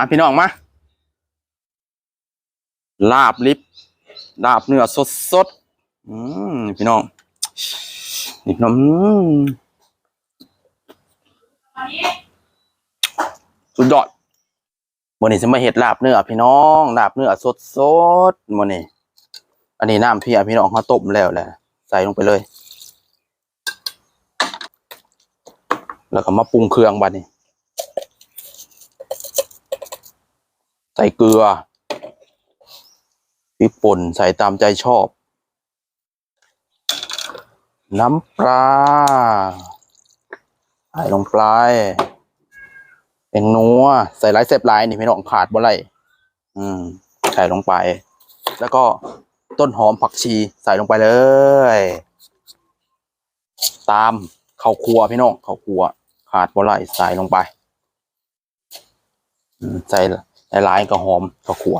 มาพี่น้องมา ลาบลิบลาบเนื้อสดสดอืมพี่น้องนี่พี่น้องสุดยอดวันนี้จะมาเห็ดลาบเนื้อพี่น้องลาบเนื้อสดสดวันนี้อันนี้น้ำพี่พี่น้องเขาต้มแล้วแหละใส่ลงไปเลย แล้วก็มาปรุงเครื่องบัดนี้ ใส่เกลือพริกป่นใส่ตามใจชอบ น้ำปลาใส่ลงไปเป็นนัวใส่ไรเสพลายนี่พี่น้องขาดบ่ไรอืม ใส่ลงไป แล้วก็ต้นหอมผักชีใส่ลงไปเลย ตามข้าวครัวพี่น้องข้าวครัว ขาดบ่ไรใส่ลงไปอืมใส่ หลายๆก็หอมข้าวครัว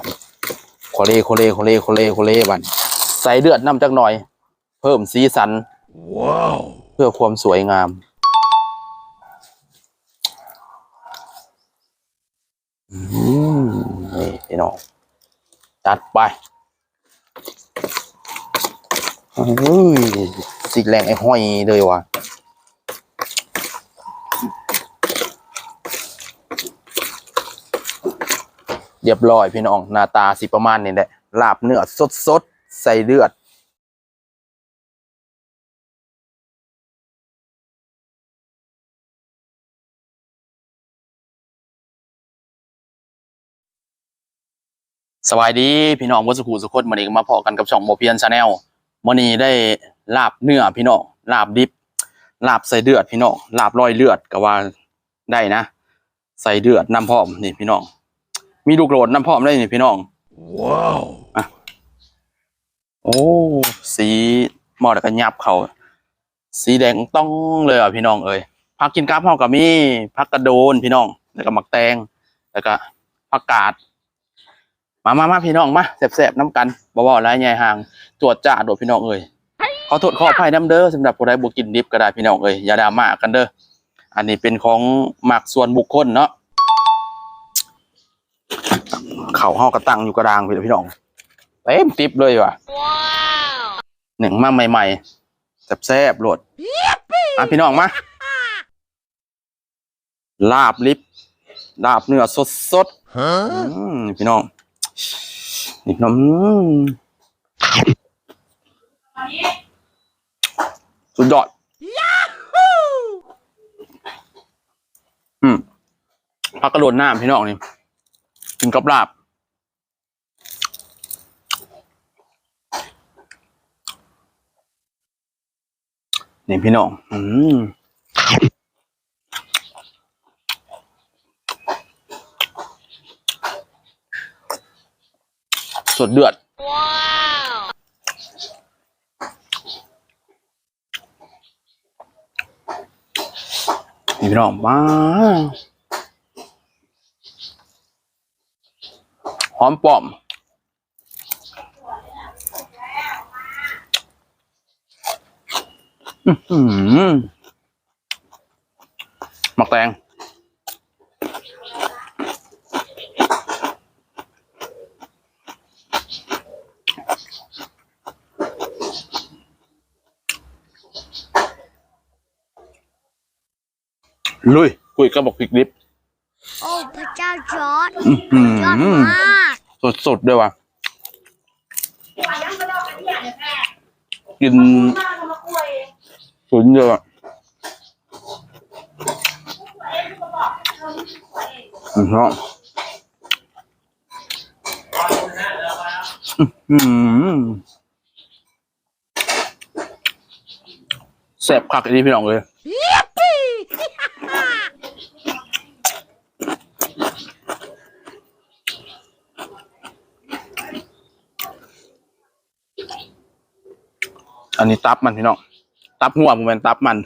โคเลโคเลโคเลโคเลโคเลบันใส่เลือดน้ำจักหน่อย เพิ่มสีสัน ว้าว เพื่อความสวยงามอืมนี่พี่น้องจัดไปอุ้ยสิแรงไอ้ห้อยเลยว่ะเรียบร้อยพี่น้องหน้าตาสิประมาณนี้แหละลาบเนื้อสดๆใส่เลือด สวัสดีพี่น้องวัสุขูสุขคนวันนี้ก็มาพอกันกับช่องโมเพียนชาแนลวันนี้ได้ลาบเนื้อพี่น้องลาบดิบลาบใส่เดือดพี่น้องลาบร้อยเลือดก็ว่าได้นะ ใส่เดือดน้ำพร้อมนี่พี่น้อง มีลูกโหลดน้ำพร้อมได้นี่พี่น้อง ว้าวโอ้ สีหมอดกันยับเขา สีแดงต้องเลยอะพี่น้องเอ้ยผักกินกราบห้องกับมีผักกระโดนพี่น้อง แล้วก็หมักแตง แล้วก็ผักกาด มามามาพี่น้องมาแสบๆน้ำกันบ่บ่ไรใหญ่ห่างตรวจจ่าโดดพี่น้องเอ้ยขอโทษขออภัยน้ำเด้อสำหรับผู้ใดบ่กินดิบก็ได้พี่น้องเอ้ยอย่าดราม่ากันเด้อ อันนี้เป็นของหมักส่วนบุคคลเนาะ เขาเฮากระตังอยู่กระดางพี่น้องเต็มติบเลยว่ะหนึ่งมาใหม่ๆแซ่บๆโหลดอะพี่น้องมาลาบลิบลาบเนื้อสดฮะๆอืมพี่น้องนี่พี่น้องอืมสุดยอดอืมพักกระโดดน้ำพี่น้องนี่กินกับลาบ นี่พี่น้องอืมสดเดือดนี่พี่น้องมาหอมปอม อื้อ หือหมักแตงลุยคุยกระบอกพริกดิบ โอ้พระเจ้าจอร์ดอื้อหืยอดอมาก สดๆด้วยว่ะ กิน สุดเยอะอือฮะอืมแซ่บคักอันนี้พี่น้องเลยอันนี้ตับมันพี่น้อง ตับหัวงมันตับมัน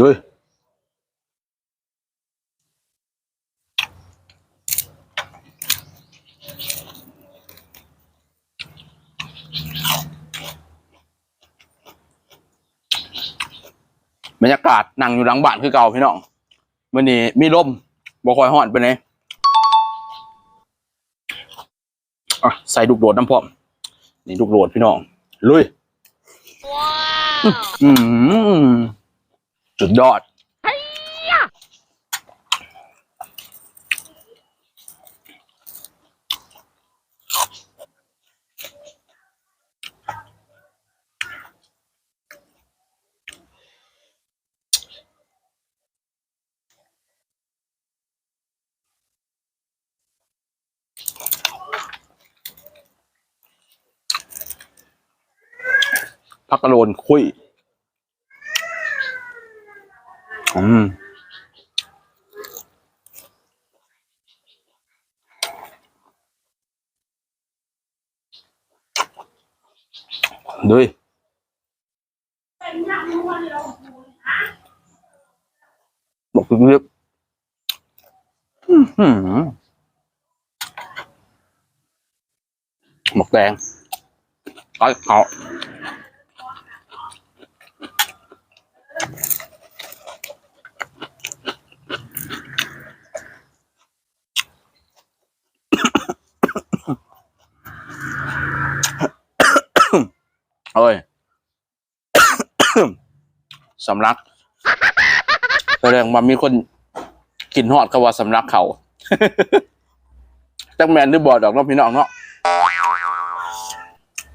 ด้วย บรรยากาศนั่งอยู่หลังบ้านคือเก่าพี่น้องวันนี้มีลมบ่ค่อยฮ้อนไปไหนอะใส่ลูกโดดน้ำพร้อมนี่ลูกโดดพี่น้อง ลุยอืมสุดยอด พักกะโลนคุยอืมด้วยบอกคือเรียบอื้อหือหมกแดงไอ้เขา เอ้ยสำลักแสดงว่ามีคนกินหอดเขาว่าสำลักเขาจักแมนหรือบอดอกเนาะพี่น้องเนาะ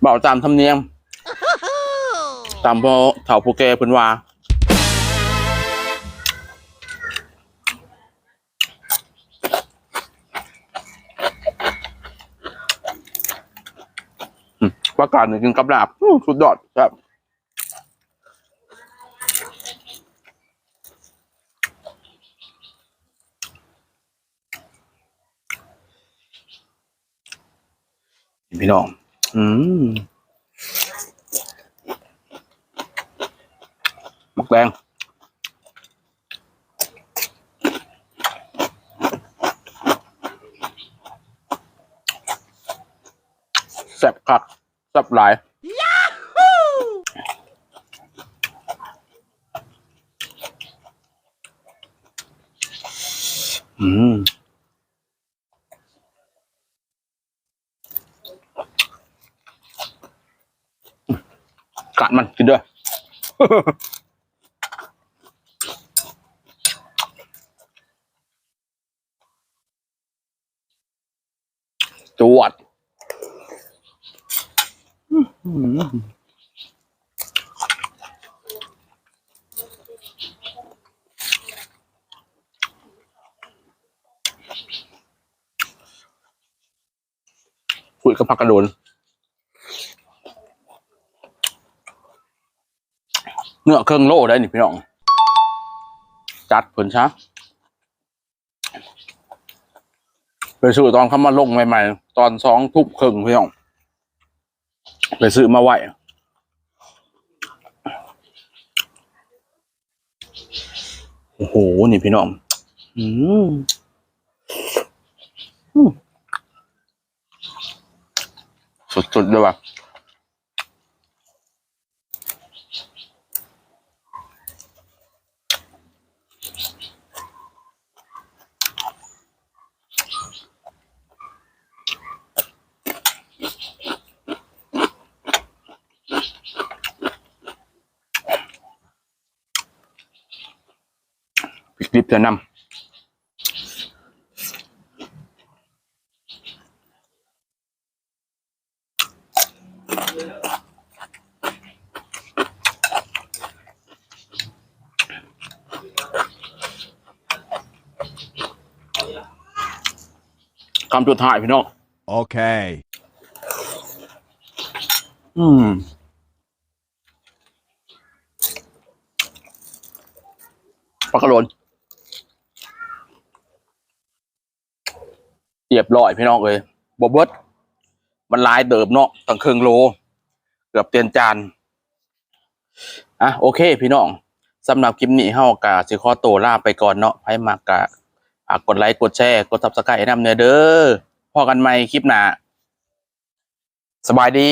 เบาตามธรรมเนียม ตามพ่อเถ่าผู้แก่เพิ่นว่า อืมว่าการหนึ่งกินกับลาบสุดยอดครับพี่น้อง อืมมักแดงแซ่บคัก แซ่บหลายอืมกัดมันกินด้วยจวด คุยกับผักกระโดน เนื้อเครื่องโล่ได้นี่พี่น้อง จัดผลช้าไปซื้อตอนเข้ามาลงใหม่ ๆ ตอนสองทุบครึ่งพี่น้อง ไปซื้อมาไหวโอ้โห นี่พี่น้อง อืมอืมสุดๆเลยว่ะ พริกดิบจะนำคำจุดท้ายพี่น้อง Okay. อืมปลากระโดน รียบร้อยพี่น้องเอ้ยบเบิดมันลายเดิมเนาะตั้งเครื่องโล เกือบเตียนจานอะโอเค พี่น้องสำหรับคลิปนี้เฮากาสิขอตัวลาไปก่อนเนาะไผมากะฝากกดไลค์กดแชร์กดซับสไครต์ให้นำเด้อเด้อพอกันใหม่คลิปหน้าสบายดี